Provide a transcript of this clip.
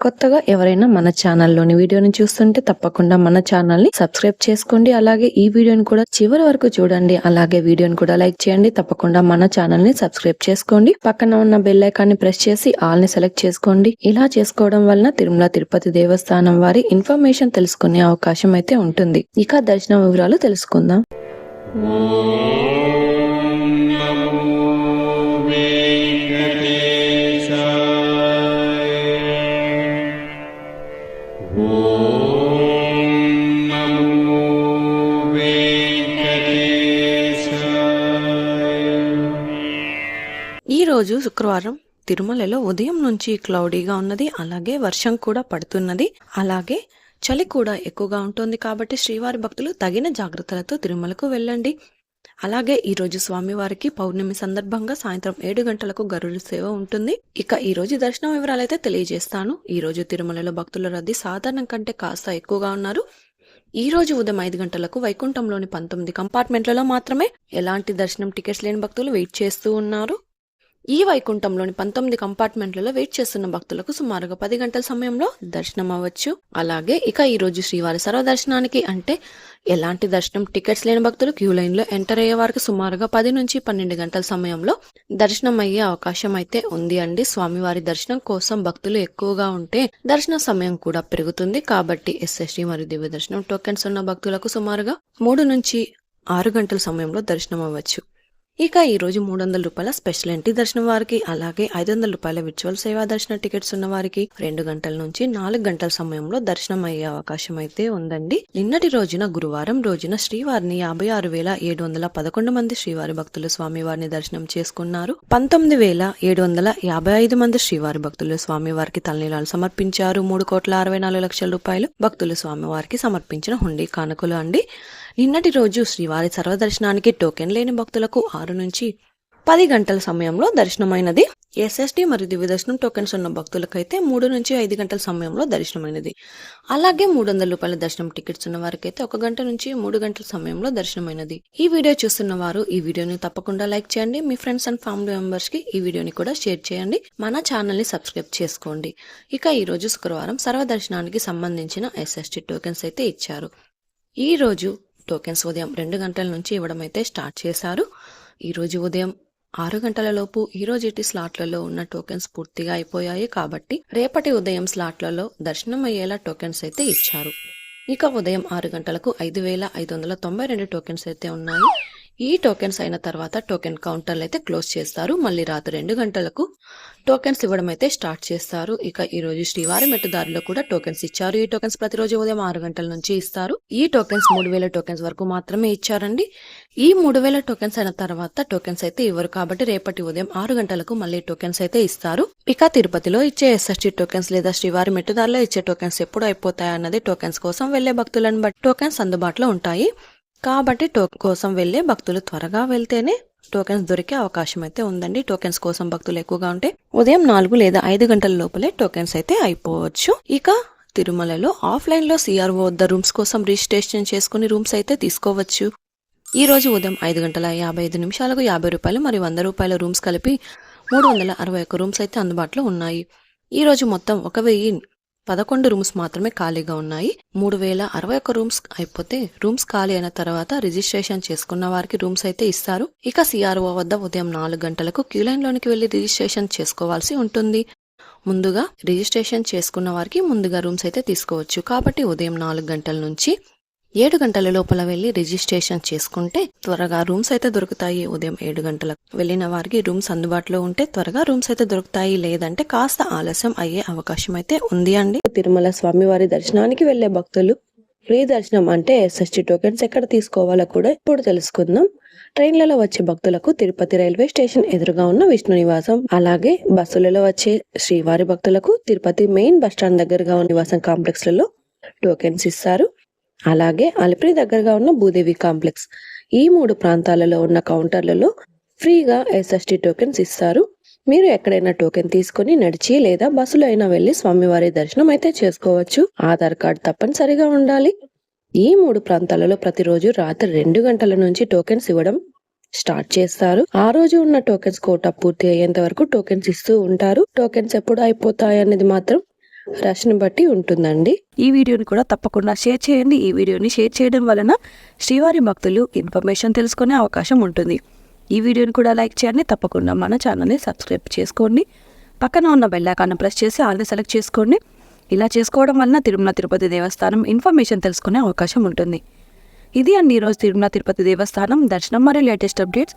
కొత్తగా ఎవరైనా మన ఛానల్లోని వీడియోని చూస్తుంటే తప్పకుండా మన ఛానల్ని సబ్స్క్రైబ్ చేసుకోండి. అలాగే ఈ వీడియోని కూడా చివరి వరకు చూడండి. అలాగే వీడియోని కూడా లైక్ చేయండి. తప్పకుండా మన ఛానల్ని సబ్స్క్రైబ్ చేసుకోండి. పక్కన ఉన్న బెల్ ప్రెస్ చేసి ఆల్ని సెలెక్ట్ చేసుకోండి. ఇలా చేసుకోవడం వలన తిరుమల తిరుపతి దేవస్థానం వారి ఇన్ఫర్మేషన్ తెలుసుకునే అవకాశం అయితే ఉంటుంది. ఇక దర్శన వివరాలు తెలుసుకుందాం. ఈరోజు రోజు శుక్రవారం తిరుమలలో ఉదయం నుంచి క్లౌడీగా ఉన్నది. అలాగే వర్షం కూడా పడుతున్నది. అలాగే చలి కూడా ఎక్కువగా ఉంటుంది కాబట్టి శ్రీవారి భక్తులు తగిన జాగ్రత్తలతో తిరుమలకు వెళ్ళండి. అలాగే ఈరోజు స్వామివారికి పౌర్ణమి సందర్భంగా సాయంత్రం ఏడు గంటలకు గరుడు సేవ ఉంటుంది. ఇక ఈ రోజు దర్శనం వివరాలైతే తెలియజేస్తాను. ఈ రోజు తిరుమలలో భక్తుల రద్దీ సాధారణం కంటే కాస్త ఎక్కువగా ఉన్నారు. ఈ రోజు ఉదయం ఐదు గంటలకు వైకుంఠంలోని పంతొమ్మిది కంపార్ట్మెంట్లలో మాత్రమే ఎలాంటి దర్శనం టికెట్స్ లేని భక్తులు వెయిట్ చేస్తూ ఉన్నారు. ఈ వైకుంఠంలోని పంతొమ్మిది కంపార్ట్మెంట్లలో వెయిట్ చేస్తున్న భక్తులకు సుమారుగా పది గంటల సమయంలో దర్శనం అవ్వచ్చు. అలాగే ఇక ఈ రోజు శ్రీవారి సర్వదర్శనానికి అంటే ఎలాంటి దర్శనం టికెట్స్ లేని భక్తులు క్యూ లైన్లో ఎంటర్ అయ్యే వారికి సుమారుగా పది నుంచి పన్నెండు గంటల సమయంలో దర్శనం అయ్యే అవకాశం అయితే ఉంది అండి. స్వామివారి దర్శనం కోసం భక్తులు ఎక్కువగా ఉంటే దర్శన సమయం కూడా పెరుగుతుంది. కాబట్టి ఎస్ఎస్టీ మరియు దివ్య దర్శనం టోకెన్స్ ఉన్న భక్తులకు సుమారుగా మూడు నుంచి ఆరు గంటల సమయంలో దర్శనం అవ్వచ్చు. ఇక ఈ రోజు మూడు వందల రూపాయల స్పెషల్ ఎంట్రీ దర్శనం వారికి అలాగే ఐదు వందల రూపాయల విర్చువల్ సేవా దర్శన టికెట్స్ ఉన్న వారికి రెండు గంటల నుంచి నాలుగు గంటల సమయంలో దర్శనం అయ్యే అవకాశం అయితే ఉందండి. నిన్నటి రోజున గురువారం రోజున శ్రీవారిని యాభై ఆరు వేల ఏడు వందల పదకొండు మంది శ్రీవారి భక్తులు స్వామివారిని దర్శనం చేసుకున్నారు. పంతొమ్మిది వేల ఏడు వందల యాభై ఐదు మంది శ్రీవారి భక్తులు స్వామివారికి తలనీలాలు సమర్పించారు. మూడు కోట్ల అరవై నాలుగు లక్షల రూపాయలు భక్తులు స్వామివారికి సమర్పించిన హుండీ కానుకలు అండి. నిన్నటి రోజు శ్రీవారి సర్వదర్శనానికి టోకెన్ లేని భక్తులకు ఆరు నుంచి పది గంటల సమయంలో దర్శనమైనది. ఎస్ఎస్టీ మరియు దివ్య దర్శనం టోకెన్స్ ఉన్న భక్తులకైతే మూడు నుంచి ఐదు గంటల సమయంలో దర్శనమైనది. అలాగే మూడు వందల రూపాయల దర్శనం టికెట్స్ ఉన్న వారికైతే ఒక గంట నుంచి మూడు గంటల సమయంలో దర్శనమైనది. ఈ వీడియో చూస్తున్న వారు ఈ వీడియోని తప్పకుండా లైక్ చేయండి. మీ ఫ్రెండ్స్ అండ్ ఫ్యామిలీ మెంబర్స్కి ఈ వీడియోని కూడా షేర్ చేయండి. మన ఛానల్ని సబ్స్క్రైబ్ చేసుకోండి. ఇక ఈ రోజు శుక్రవారం సర్వదర్శనానికి సంబంధించిన ఎస్ఎస్టీ టోకెన్స్ అయితే ఇచ్చారు. ఈ రోజు టోకెన్స్ ఉదయం రెండు గంటల నుంచి ఇవ్వడం అయితే స్టార్ట్ చేశారు. ఈ రోజు ఉదయం ఆరు గంటలలోపు ఈ రోజు రోజుటి స్లాట్లలో ఉన్న టోకెన్స్ పూర్తిగా అయిపోయాయి కాబట్టి రేపటి ఉదయం స్లాట్లలో దర్శనం అయ్యేలా టోకెన్స్ అయితే ఇచ్చారు. ఇక ఉదయం ఆరు గంటలకు ఐదు వేల ఐదు వందల తొంభై రెండు టోకెన్స్ అయితే ఉన్నాయి. ఈ టోకెన్స్ అయిన తర్వాత టోకెన్ కౌంటర్లు అయితే క్లోజ్ చేస్తారు. మళ్ళీ రాత్రి రెండు గంటలకు టోకెన్స్ ఇవ్వడం అయితే స్టార్ట్ చేస్తారు. ఇక ఈ రోజు శ్రీవారి మెట్టుదారిలో కూడా టోకెన్స్ ఇచ్చారు. ఈ టోకెన్స్ ప్రతిరోజు ఉదయం ఆరు గంటల నుంచి ఇస్తారు. ఈ టోకెన్స్ మూడు వేల టోకెన్స్ వరకు మాత్రమే ఇచ్చారండి. ఈ మూడు వేల టోకెన్స్ అయిన తర్వాత టోకెన్స్ అయితే ఇవ్వరు కాబట్టి రేపటి ఉదయం ఆరు గంటలకు మళ్ళీ టోకెన్స్ అయితే ఇస్తారు. ఇక తిరుపతిలో ఇచ్చే ఎస్ఎస్టీ టోకెన్స్ లేదా శ్రీవారి మెట్టుదారిలో ఇచ్చే టోకెన్స్ ఎప్పుడు అయిపోతాయి అన్నది టోకెన్స్ కోసం వెళ్ళే భక్తులను బట్టి టోకెన్స్ అందుబాటులో ఉంటాయి. కాబట్టి టోకెన్ కోసం వెళ్ళే భక్తులు త్వరగా వెళ్తేనే టోకెన్స్ దొరికే అవకాశం అయితే ఉందండి. టోకెన్స్ కోసం భక్తులు ఎక్కువగా ఉంటే ఉదయం నాలుగు లేదా ఐదు గంటల లోపలే టోకెన్స్ అయితే అయిపోవచ్చు. ఇక తిరుమలలో ఆఫ్లైన్లో సిఆర్ఓ వద్ద రూమ్స్ కోసం రిజిస్ట్రేషన్ చేసుకుని రూమ్స్ అయితే తీసుకోవచ్చు. ఈ రోజు ఉదయం ఐదు గంటల యాభై ఐదు నిమిషాలకు యాభై రూపాయలు మరియు వంద రూపాయల రూమ్స్ కలిపి మూడు వందల అరవై ఒక్క రూమ్స్ అయితే అందుబాటులో ఉన్నాయి. ఈ రోజు మొత్తం ఒక వెయ్యి పదకొండు రూమ్స్ మాత్రమే ఖాళీగా ఉన్నాయి. మూడు వేల అరవై ఒక్క రూమ్స్ అయిపోతే రూమ్స్ ఖాళీ అయిన తర్వాత రిజిస్ట్రేషన్ చేసుకున్న వారికి రూమ్స్ అయితే ఇస్తారు. ఇక సిఆర్ఓ వద్ద ఉదయం నాలుగు గంటలకు క్యూ లైన్ లోనికి వెళ్ళి రిజిస్ట్రేషన్ చేసుకోవాల్సి ఉంటుంది. ముందుగా రిజిస్ట్రేషన్ చేసుకున్న వారికి ముందుగా రూమ్స్ అయితే తీసుకోవచ్చు. కాబట్టి ఉదయం నాలుగు గంటల నుంచి ఏడు గంటల లోపల వెళ్ళి రిజిస్ట్రేషన్ చేసుకుంటే త్వరగా రూమ్స్ అయితే దొరుకుతాయి. ఉదయం ఏడు గంటలకు వెళ్ళిన వారికి రూమ్స్ అందుబాటులో ఉంటే త్వరగా రూమ్స్ అయితే దొరుకుతాయి. లేదంటే కాస్త ఆలస్యం అయ్యే అవకాశం అయితే ఉంది అండి. తిరుమల స్వామివారి దర్శనానికి వెళ్ళే భక్తులు ఫ్రీ దర్శనం అంటే ఎస్ఎస్టీ టోకెన్స్ ఎక్కడ తీసుకోవాలో కూడా ఇప్పుడు తెలుసుకుందాం. ట్రైన్లలో వచ్చే భక్తులకు తిరుపతి రైల్వే స్టేషన్ ఎదురుగా ఉన్న విష్ణు నివాసం అలాగే బస్సులలో వచ్చే శ్రీవారి భక్తులకు తిరుపతి మెయిన్ బస్ స్టాండ్ దగ్గరగా ఉన్న నివాసం కాంప్లెక్స్లలో టోకెన్స్ ఇస్తారు. అలాగే అలిపిరి దగ్గరగా ఉన్న భూదేవి కాంప్లెక్స్. ఈ మూడు ప్రాంతాలలో ఉన్న కౌంటర్లలో ఫ్రీగా ఎస్ఎస్టీ టోకెన్స్ ఇస్తారు. మీరు ఎక్కడైనా టోకెన్ తీసుకొని నడిచి లేదా బస్సులో అయినా వెళ్ళి స్వామివారి దర్శనం అయితే చేసుకోవచ్చు. ఆధార్ కార్డ్ తప్పనిసరిగా ఉండాలి. ఈ మూడు ప్రాంతాలలో ప్రతిరోజు రాత్రి రెండు గంటల నుంచి టోకెన్స్ ఇవ్వడం స్టార్ట్ చేస్తారు. ఆ రోజు ఉన్న టోకెన్స్ కోట పూర్తి అయ్యేంత వరకు టోకెన్స్ ఇస్తూ ఉంటారు. టోకెన్స్ ఎప్పుడు అయిపోతాయి అనేది మాత్రం రాశిని బట్టి ఉంటుందండి. ఈ వీడియోని కూడా తప్పకుండా షేర్ చేయండి. ఈ వీడియోని షేర్ చేయడం వలన శ్రీవారి భక్తులు ఇన్ఫర్మేషన్ తెలుసుకునే అవకాశం ఉంటుంది. ఈ వీడియోని కూడా లైక్ చేయండి. తప్పకుండా మన ఛానల్ని సబ్స్క్రైబ్ చేసుకోండి. పక్కన ఉన్న బెల్ ప్రెస్ చేసి ఆల్ని సెలెక్ట్ చేసుకోండి. ఇలా చేసుకోవడం వలన తిరుమల తిరుపతి దేవస్థానం ఇన్ఫర్మేషన్ తెలుసుకునే అవకాశం ఉంటుంది. ఇది అండి ఈరోజు తిరుమల తిరుపతి దేవస్థానం. దర్శనం మరియు లేటెస్ట్ అప్డేట్స్.